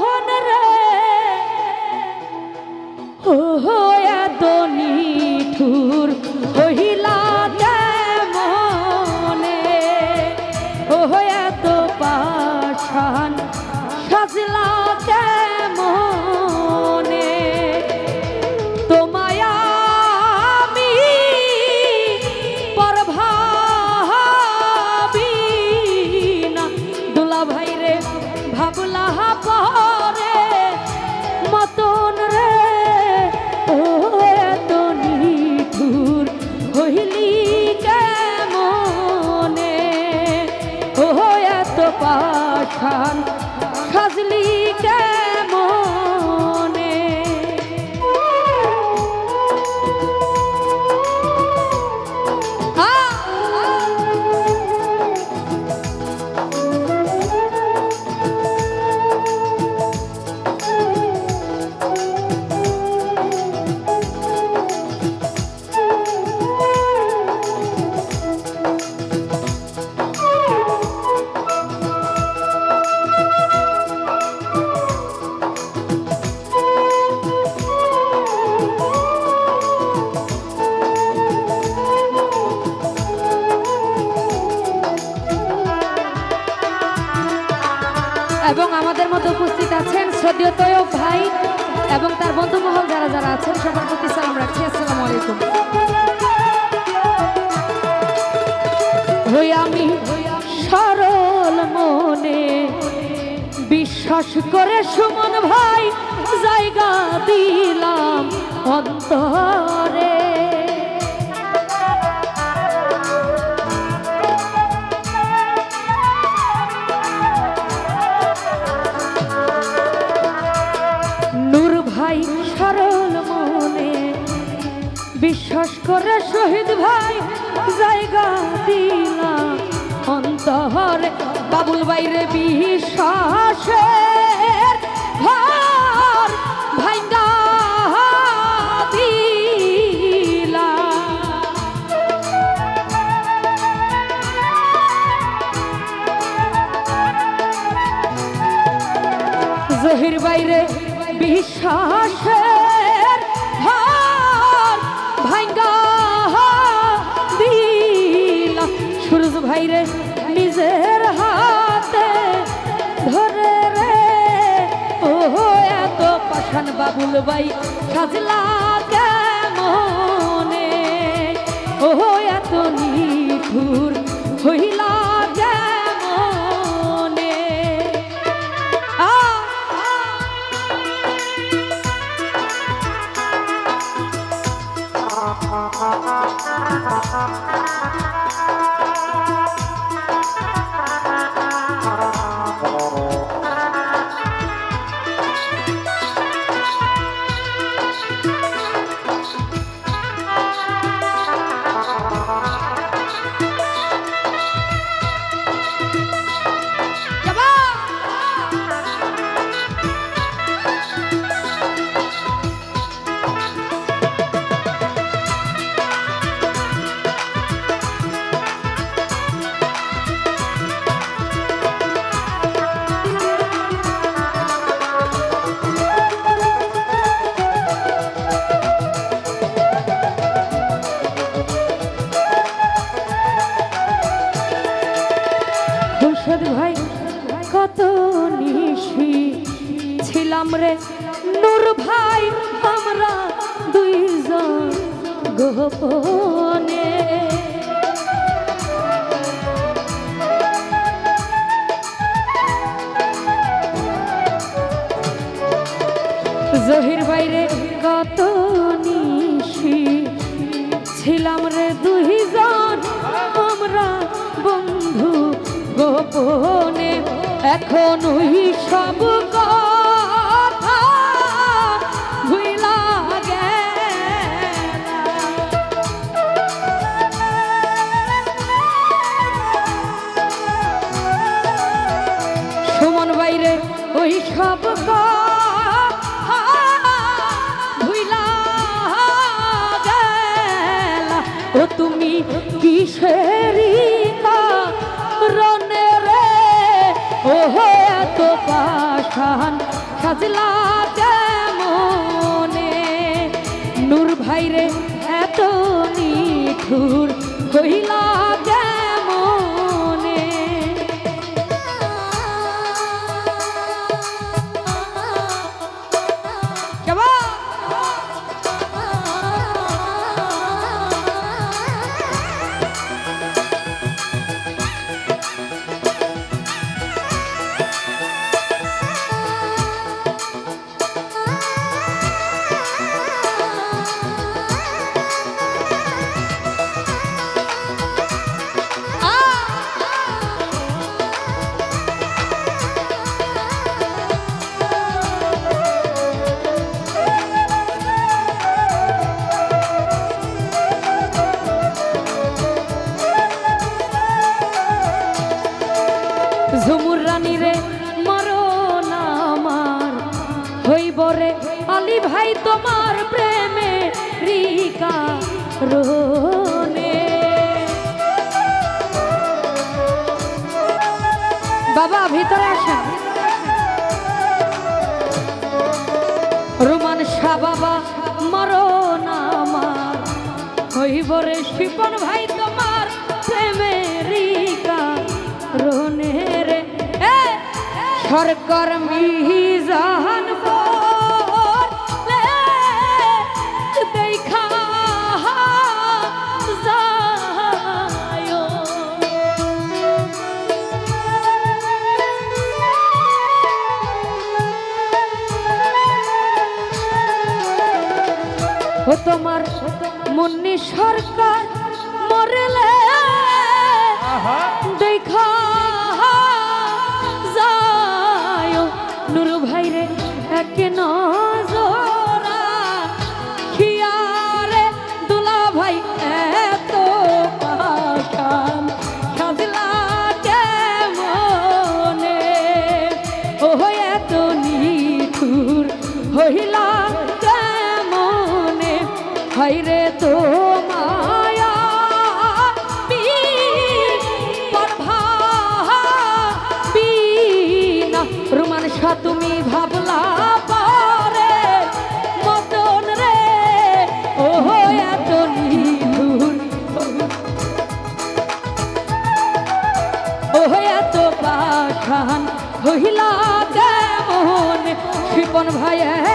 মতন রে ও হো এবং আমাদের মধ্যে উপস্থিত আছেন শ্রদ্ধেয় তৈয়ব ভাই এবং তার বন্ধু মহল যারা যারা আছেন, সবার প্রতি সালাম রাখছি। আসসালামু আলাইকুম। হই আমি সরল মনে বিশ্বাস করে সুমন ভাই জায়গা দিলাম অন্তরে। বিশ্বাস করে শহীদ ভাই জায়গা দিলাম অন্তরে বাবুল বাইরে বিশ্বাসের জহির বাইরে বিশ্বাসের ভাইরে, নিজের হাতে ধরে রে। ও এত পাশান বাবুল বাই সাজলা কেমনে? ও এত নিঠুর হইলা কেমনে? আ। কত নিশি ছিলাম রে, নূর ভাই, আমরা দুইজন গোপনে। জহির বাইরে কত নিশি ছিলাম রে দুইজন, আমরা বন্ধু গোপনে। এখনই সব সুমন বাইরে ওই সব কথা ভুলা ও তুমি কিসে সাজলা মনে নূর ভাইরে এত নিঠুর কইলা হইব রে আলী ভাই, তোমার প্রেমে রিকা রোনে বাবা, ভিতরে আসেন। রোমান শাহ বাবা মরণ আমার। রে শিপন ভাই, তোমার প্রেমে রিকা রোনে রে। সরকার মিজান বলে ও তোমার মুন্নি সরকার মরেলে। দেখা যায় নুরু ভাইরে এক নজরা হাইরে তো মায়া তুমি ভাবলা পরে, মতন রে। ও এত ও এত পাখান হইলা কেমন শিপন ভাই এত নিঠুর হইলা